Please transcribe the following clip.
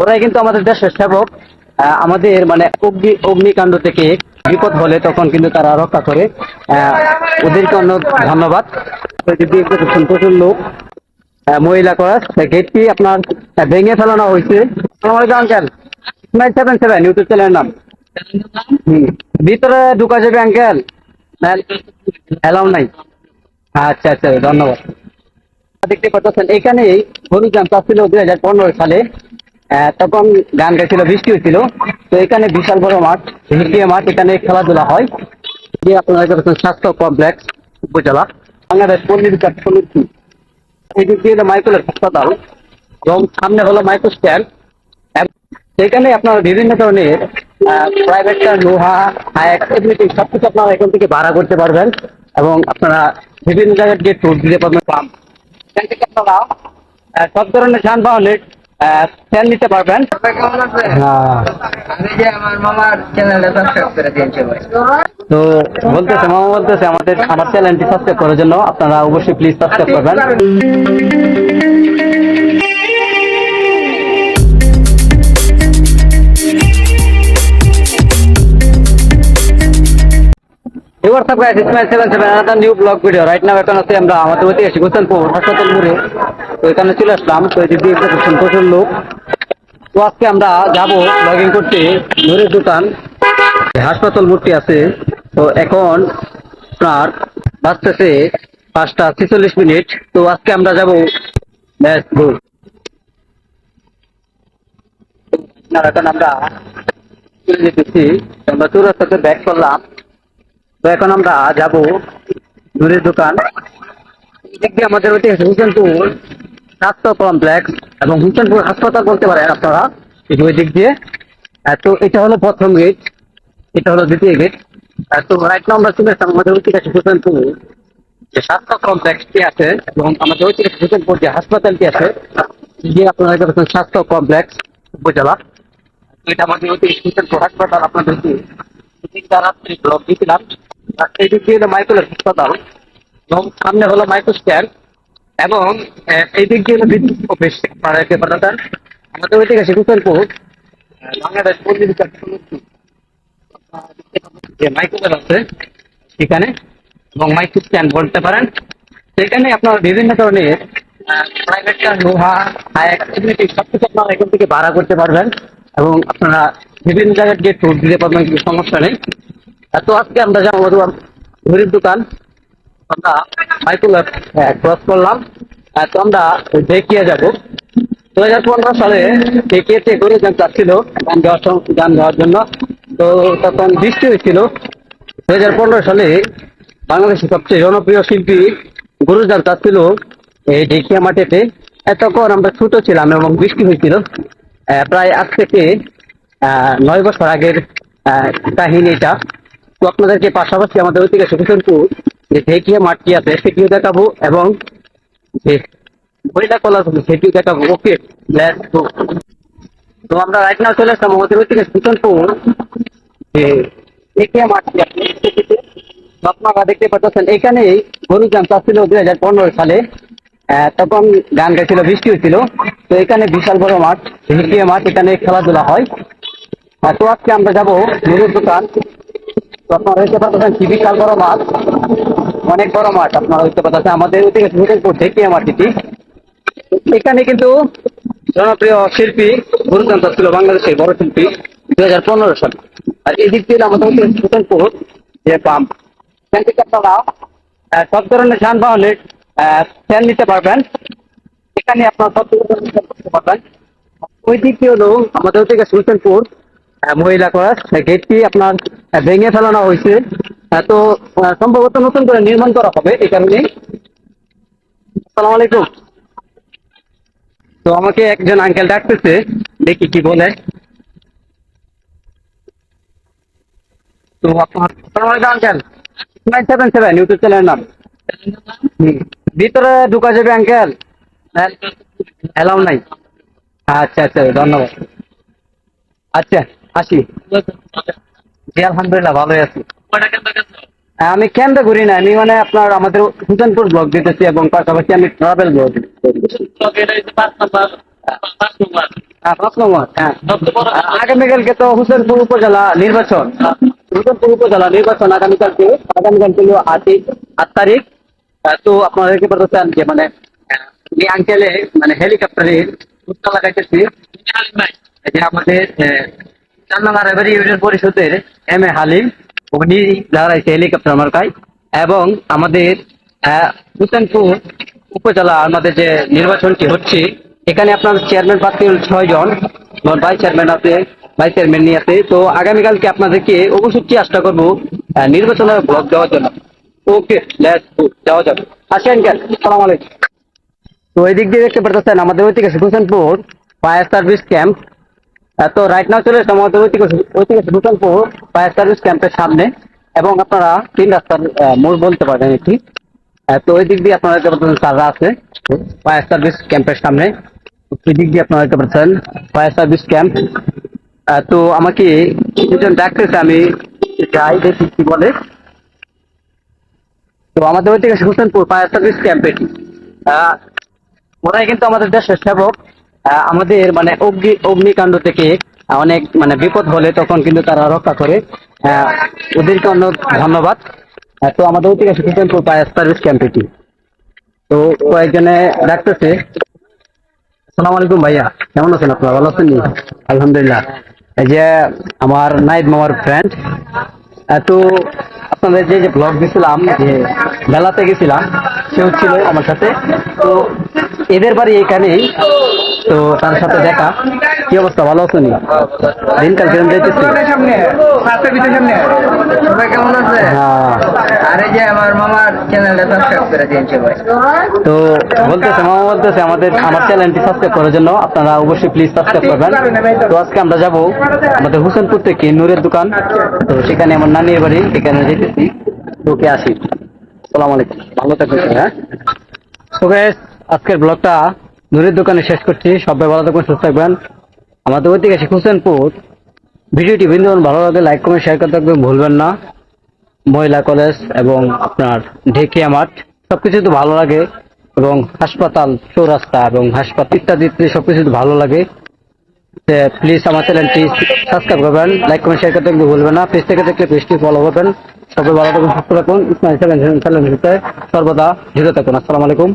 ওরাই কিন্তু আমাদের দেশের সেবক। আমাদের মানে অগ্নি, অগ্নিকাণ্ড থেকে বিপদ হলে তখন কিন্তু তারা রক্ষা করে। ওদেরকে অনেক ধন্যবাদ। প্রচুর লোক মহিলা করাস গেটটি আপনার ভেঙে ফেলানো হয়েছে। Uncle nine seven seven YouTube চ্যানেলের নাম। ভিতরে ঢুকা যাবে আঙ্কেল অ্যালাউ নাই। আচ্ছা আচ্ছা ধন্যবাদ। দেখতে পাচ্ছেন এখানে হলুদাম চাষ ছিল দুই হাজার পনেরো সালে। তখন গান গাইছিল, বৃষ্টি হয়েছিল তো এখানে বিশাল বড় মাঠ। হিটিয়ে মাঠ, এখানে খেলাধুলা হয়। যে আপনারা স্বাস্থ্য কমপ্লেক্স, উপজেলা। বাংলাদেশ পল্লী বিকাশ সমিতি। এই দিক দিয়ে মাইকেলের হাসপাতাল, এবং সামনে হলো মাইক্রো স্ট্যান্ড। সেখানে আপনারা বিভিন্ন ধরনের প্রাইভেট লোহা, হায়াক এভরিথিং সব কিছু আপনারা এখান থেকে ভাড়া করতে পারবেন। এবং আপনারা বিভিন্ন জায়গায় গিয়ে ট্যুর দিতে পারবেন। পাম্প এখান থেকে আপনারা সব ধরনের যানবাহনের ফ্যান নিতে পারবেন। হ্যাঁ। তো বলতেছে মামা বলতেছে আমাদের আমার চ্যানেলটি সাবস্ক্রাইব করার জন্য আপনারা অবশ্যই প্লিজ সাবস্ক্রাইব করবেন। Hey, what's up guys? It's my 77 another new vlog video. এখন হাসপাতাল মোড়ে তো এখানে চলে আসলাম। তো এদিক দিয়ে দেখছেন প্রচুর লোক। তো আজকে আমরা যাব ব্লগিং করতে। নুরের দোকান। হাসপাতাল মোড়টি আছে। তো এখন আপনার বাজতেছে পাঁচটা ছেচল্লিশ মিনিট। তো আজকে আমরা যাব আমরা আমরা চৌরাস্তাতে ব্যাক করলাম। তো এখন আমরা যাব নুরের দোকান। দিয়ে আমাদের ঐতিহাসিক হুসেনপুর স্বাস্থ্য কমপ্লেক্স এবং হুসেনপুর হাসপাতাল বলতে পারেন আপনারা। ওই দিক দিয়ে। তো এটা হলো প্রথম গেট, এটা হলো দ্বিতীয় গেট। তো রাইট নাও আমরা চলে আসলাম আমাদের হুসেনপুর। যে স্বাস্থ্য কমপ্লেক্সটি আছে এবং আমাদের ঐতিহাসিক হুসেনপুর যে হাসপাতালটি আছে যে আপনারা পাচ্ছেন স্বাস্থ্য কমপ্লেক্স উপজেলা। এটা আমাদের ঐতিহাসিক হুসেনপুর হাসপাতাল, আপনাদেরকে রাত্রি ব্লক দিয়েছিলাম। আর এই দিক দিয়ে মাইকেলের হাসপাতাল। এবং সামনে হলো মাইক্রো স্ট্যান্ড এবং আহ, এই দিক দিয়ে বিদ্যুৎ অফিস পাঠাতেন আমাদের ওই থেকে হুসেনপুর আহ, বাংলাদেশ পল্লী যে মাইক্রোওয়েভ আছে সেখানে। এবং মাইক্রো স্ট্যান্ড বলতে পারেন। সেখানে আপনারা বিভিন্ন ধরনের প্রাইভেট লোহা হায়াক সব কিছু আপনারা এখান থেকে ভাড়া করতে পারবেন। এবং আপনারা বিভিন্ন জায়গায় গিয়ে ট্যুর দিতে পারবেন কিছু সমস্যা নেই। তো আজকে আমরা যাব ঘড়ির দোকান। আমরা মাইক্রোওয়েভ ক্রস করলাম। তো আমরা দেখিয়ে যাব। দু হাজার পনেরো সালে দেখিয়েতে গরু যান চাচ্ছিল গান গাওয়ার গান গাওয়ার জন্য। তো তখন বৃষ্টি হয়েছিল। দু হাজার পনেরো সালে বাংলাদেশের সবচেয়ে জনপ্রিয় শিল্পী গুরুজান চাচ্ছিল এই ঢেকিয়া আহ, তখন আমরা ছোট ছিলাম এবং বৃষ্টি হয়েছিল। প্রায় আজ থেকে নয় বছর আগের কাহিনী এটা তো আপনাদেরকে পাশাপাশি আমাদের ঐতিহাসিক হুসেনপুর যে ঢেকিয়া মাঠটি আছে, সেটিও দেখাবো এবং যে কলা সেটিও দেখাবো। ওকে তো আমরা রাইট নাও চলে আসলাম আমাদের ঐতিহাসিক হুসেনপুর যে ঢেকিয়া মাঠটি আছে আপনারা দেখতে পাচ্ছেন এখানে গরু চাষ ছিল দুই হাজার পনেরো সালে। তখন গান গাইছিল, বৃষ্টি হয়েছিল তো এখানে বিশাল বড় মাঠ হিটিয়ে মাঠ, এখানে খেলাধুলা হয়। তো আজকে আমরা যাব গরুর দোকান। তো বড় মাঠ। অনেক বড় মাঠ আপনারা দেখতে পাচ্ছেন আমাদের থেকে হুসেনপুর থেকে এখানে কিন্তু জনপ্রিয় শিল্পী গুরুকান্ত ছিল বাংলাদেশের বড় শিল্পী দুই হাজার পনেরো সালে। আর এই দিক দিয়ে আমাদের হচ্ছে যে পাম্প। থেকে আহ, সব ধরনের যানবাহনের ফ্যান নিতে পারবেন। এখানে আপনারা সব ধরনের করতে পারবেন। ওই দিক দিয়ে হলো আমাদের থেকে আহ, মহিলা করাস গেটটি আপনার ভেঙে ফেলানো হয়েছে। তো সম্ভবত নতুন করে নির্মাণ করা হবে এই কারণে আসসালামু তো আমাকে একজন আঙ্কেল ডাকতেছে, দেখি কি বলে। তো আপনার, আসসালামু uncle nine seven seven YouTube চ্যানেলের নাম। ভিতরে ঢুকা যাবে আঙ্কেল অ্যালাউ নাই। আচ্ছা আচ্ছা ধন্যবাদ। আচ্ছা। আসি। আলহামদুলিল্লাহ ভালোই আছি। হ্যাঁ, আমি কেন্দ্র ঘুরি না আমি মানে আপনার আমাদের হুসেনপুর ব্লগ দিতেছি এবং পাশাপাশি আমি ট্রাভেল ব্লগ হ্যাঁ হ্যাঁ। আগামীকালকে তো হুসেনপুর উপজেলা নির্বাচন। হুসেনপুর উপজেলা নির্বাচন আগামীকালকে আগামীকালকে হলো আট তারিখ। তো আপনারা দেখতে পাচ্ছেন যে মানে আহ, এই আঙ্কেলে মানে হেলিকপ্টারে লাগাইতেছি। যে আমাদের চান্নালা রেভারি ইউনিয়ন পরিষদের এম এ হালিম। উনি দাঁড়াইছে হেলিকপ্টার মার্কায় এবং আমাদের হুসেনপুর উপজেলা আমাদের যে নির্বাচনটি হচ্ছে, এখানে আপনার চেয়ারম্যান প্রার্থী ছয় জন ভাইস চেয়ারম্যান আছে ভাইস চেয়ারম্যান নিয়ে আছে। তো আগামীকালকে আপনাদেরকে অবশ্যই চেষ্টা করব নির্বাচনের ব্লক দেওয়ার জন্য। ওকে যাওয়া যাবে আসেন কেন সালাম আলাইকুম। তো এই দিক দিয়ে দেখতে পারতেছেন, আমাদের ওই থেকে হুসেনপুর ফায়ার সার্ভিস ক্যাম্প তো রাইট নাও চলে এসেছে আমাদের থেকে হুসেনপুর ফায়ার সার্ভিস ক্যাম্পের সামনে এবং আপনারা তিন রাস্তার মোড় বলতে পারবেন এটি। তো ওই দিক দিয়ে আপনারা দেখতে পাচ্ছেন সাররা আছে। ফায়ার সার্ভিস ক্যাম্পের সামনে। ওই দিক দিয়ে আপনারা দেখতে পাচ্ছেন ফায়ার সার্ভিস ক্যাম্প তো আমাকে দুজন ডাকতেছে, আমি যাই দেখি কি বলে। তো আমাদের থেকে হুসেনপুর ফায়ার সার্ভিস ক্যাম্প ওরাই কিন্তু আমাদের দেশের সেবক। আমাদের মানে অগ্নি অগ্নিকাণ্ড থেকে অনেক মানে বিপদ হলে তখন কিন্তু তারা রক্ষা করে। ওদেরকে অনেক ধন্যবাদ। তো আমাদের থেকে হুসেনপুর ফায়ার সার্ভিস ক্যাম্প এটি। তো কয়েকজনে ডাকতেছে, আসসালামু আলাইকুম ভাইয়া, কেমন আছেন আপনারা? ভালো আছেন আলহামদুলিল্লাহ। এই যে আমার নাইদ মামার ফ্রেন্ড তো আপনাদের যে যে ব্লগ দিছিলাম, যে মেলাতে গেছিলাম সেও ছিল আমার সাথে। তো এদের বাড়ি এখানেই। তো তার সাথে দেখা। কি অবস্থা? ভালো আছেন নি? দিনকাল কেমন যাইতেছে? আছে? হ্যাঁ। আর এই যে আমার মামার চ্যানেলটা সাবস্ক্রাইব করে দিয়েছে ভাই তো বলতেছে মামা বলতেছে আমাদের আমার চ্যানেলটি সাবস্ক্রাইব করার জন্য আপনারা অবশ্যই প্লিজ সাবস্ক্রাইব করবেন। তো আজকে আমরা যাব আমাদের হুসেনপুর থেকে নূরের দোকান। তো সেখানে আমার নানির বাড়ি সেখানে যেতেছি ওকে আসি। সালাম আলাইকুম। ভালো থাকবেন হ্যাঁ? তো guys, আজকের ব্লগটা নূরের দোকানে শেষ করছি। সবাই ভালো থাকবেন, সুস্থ থাকবেন। আমাদের ঐতিহাসিক হুসেনপুর ভিডিওটি বিন্দু ভালো লাগে লাইক কমেন্ট শেয়ার করতে একদম ভুলবেন না। মহিলা কলেজ এবং আপনার ঢেকিয়া মাঠ, সবকিছু তো ভালো লাগে এবং হাসপাতাল, চৌরাস্তা এবং হাসপাতাল ইত্যাদি ইত্যাদি সবকিছু ভালো লাগে। প্লিজ আমার চ্যানেলটি সাবস্ক্রাইব করবেন লাইক কমেন্ট শেয়ার করতে ভুলবেন না। পেজ থেকে দেখলে পেজটি ফলো করবেন। সবাই ভালো থাকুন, সুস্থ থাকুন। সর্বদা জুড়ে থাকুন। আসসালামু আলাইকুম।